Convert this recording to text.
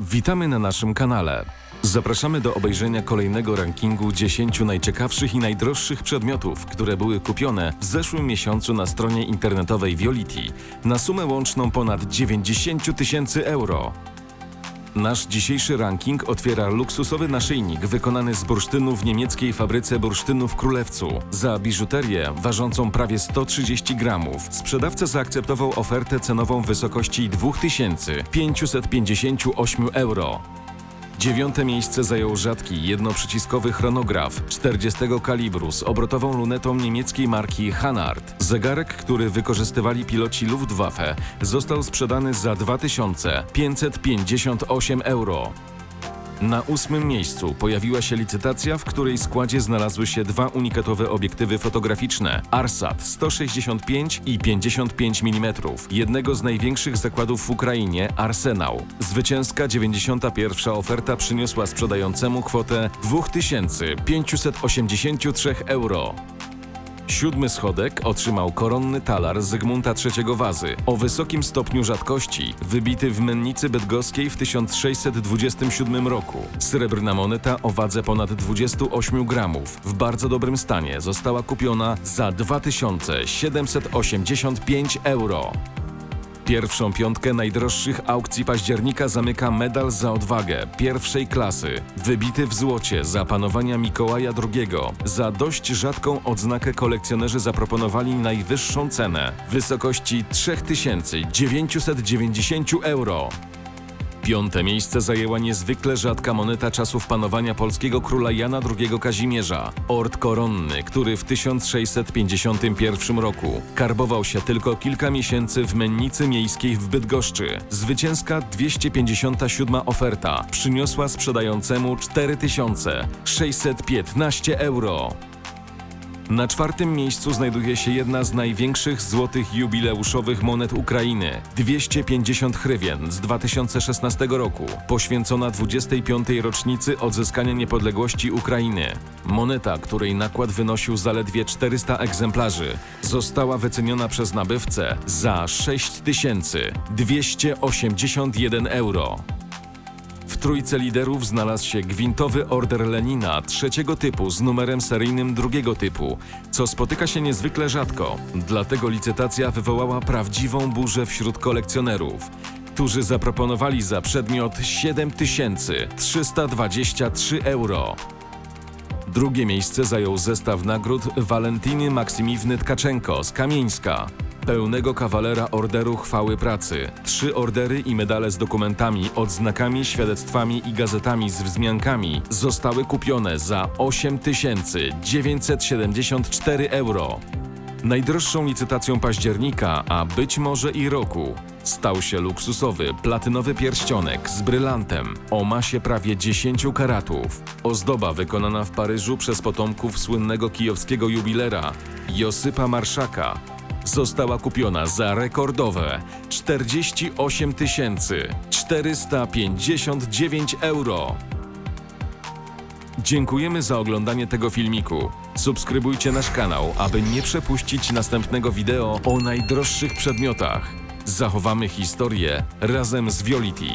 Witamy na naszym kanale. Zapraszamy do obejrzenia kolejnego rankingu 10 najciekawszych i najdroższych przedmiotów, które były kupione w zeszłym miesiącu na stronie internetowej Violity na sumę łączną ponad 90 tysięcy euro. Nasz dzisiejszy ranking otwiera luksusowy naszyjnik wykonany z bursztynu w niemieckiej fabryce bursztynu w Królewcu. Za biżuterię ważącą prawie 130 gramów sprzedawca zaakceptował ofertę cenową w wysokości 2558 euro. Dziewiąte miejsce zajął rzadki jednoprzyciskowy chronograf 40 kalibru z obrotową lunetą niemieckiej marki Hanard. Zegarek, który wykorzystywali piloci Luftwaffe, został sprzedany za 2558 euro. Na ósmym miejscu pojawiła się licytacja, w której składzie znalazły się dwa unikatowe obiektywy fotograficzne Arsat 165 i 55 mm, jednego z największych zakładów w Ukrainie Arsenał. Zwycięska 91. oferta przyniosła sprzedającemu kwotę 2583 euro. Siódmy schodek otrzymał koronny talar Zygmunta III Wazy o wysokim stopniu rzadkości, wybity w mennicy bydgoskiej w 1627 roku. Srebrna moneta o wadze ponad 28 gramów w bardzo dobrym stanie została kupiona za 2785 euro. Pierwszą piątkę najdroższych aukcji października zamyka medal za odwagę pierwszej klasy, wybity w złocie za panowania Mikołaja II. Za dość rzadką odznakę kolekcjonerzy zaproponowali najwyższą cenę w wysokości 3990 euro. Piąte miejsce zajęła niezwykle rzadka moneta czasów panowania polskiego króla Jana II Kazimierza, ord koronny, który w 1651 roku karbował się tylko kilka miesięcy w mennicy miejskiej w Bydgoszczy. Zwycięska 257 oferta przyniosła sprzedającemu 4615 euro. Na czwartym miejscu znajduje się jedna z największych złotych jubileuszowych monet Ukrainy 250 hrywien z 2016 roku, poświęcona 25. rocznicy odzyskania niepodległości Ukrainy. Moneta, której nakład wynosił zaledwie 400 egzemplarzy, została wyceniona przez nabywcę za 6281 euro. W trójce liderów znalazł się gwintowy order Lenina trzeciego typu z numerem seryjnym drugiego typu, co spotyka się niezwykle rzadko. Dlatego licytacja wywołała prawdziwą burzę wśród kolekcjonerów, którzy zaproponowali za przedmiot 7323 euro. Drugie miejsce zajął zestaw nagród Walentiny Maksimiwny Tkaczenko z Kamieńska, pełnego kawalera Orderu Chwały Pracy, trzy ordery i medale z dokumentami, odznakami, świadectwami i gazetami z wzmiankami zostały kupione za 8974 euro. Najdroższą licytacją października, a być może i roku, stał się luksusowy platynowy pierścionek z brylantem o masie prawie 10 karatów. Ozdoba wykonana w Paryżu przez potomków słynnego kijowskiego jubilera Josypa Marszaka została kupiona za rekordowe 48 459 euro. Dziękujemy za oglądanie tego filmiku. Subskrybujcie nasz kanał, aby nie przepuścić następnego wideo o najdroższych przedmiotach. Zachowamy historię razem z Violity.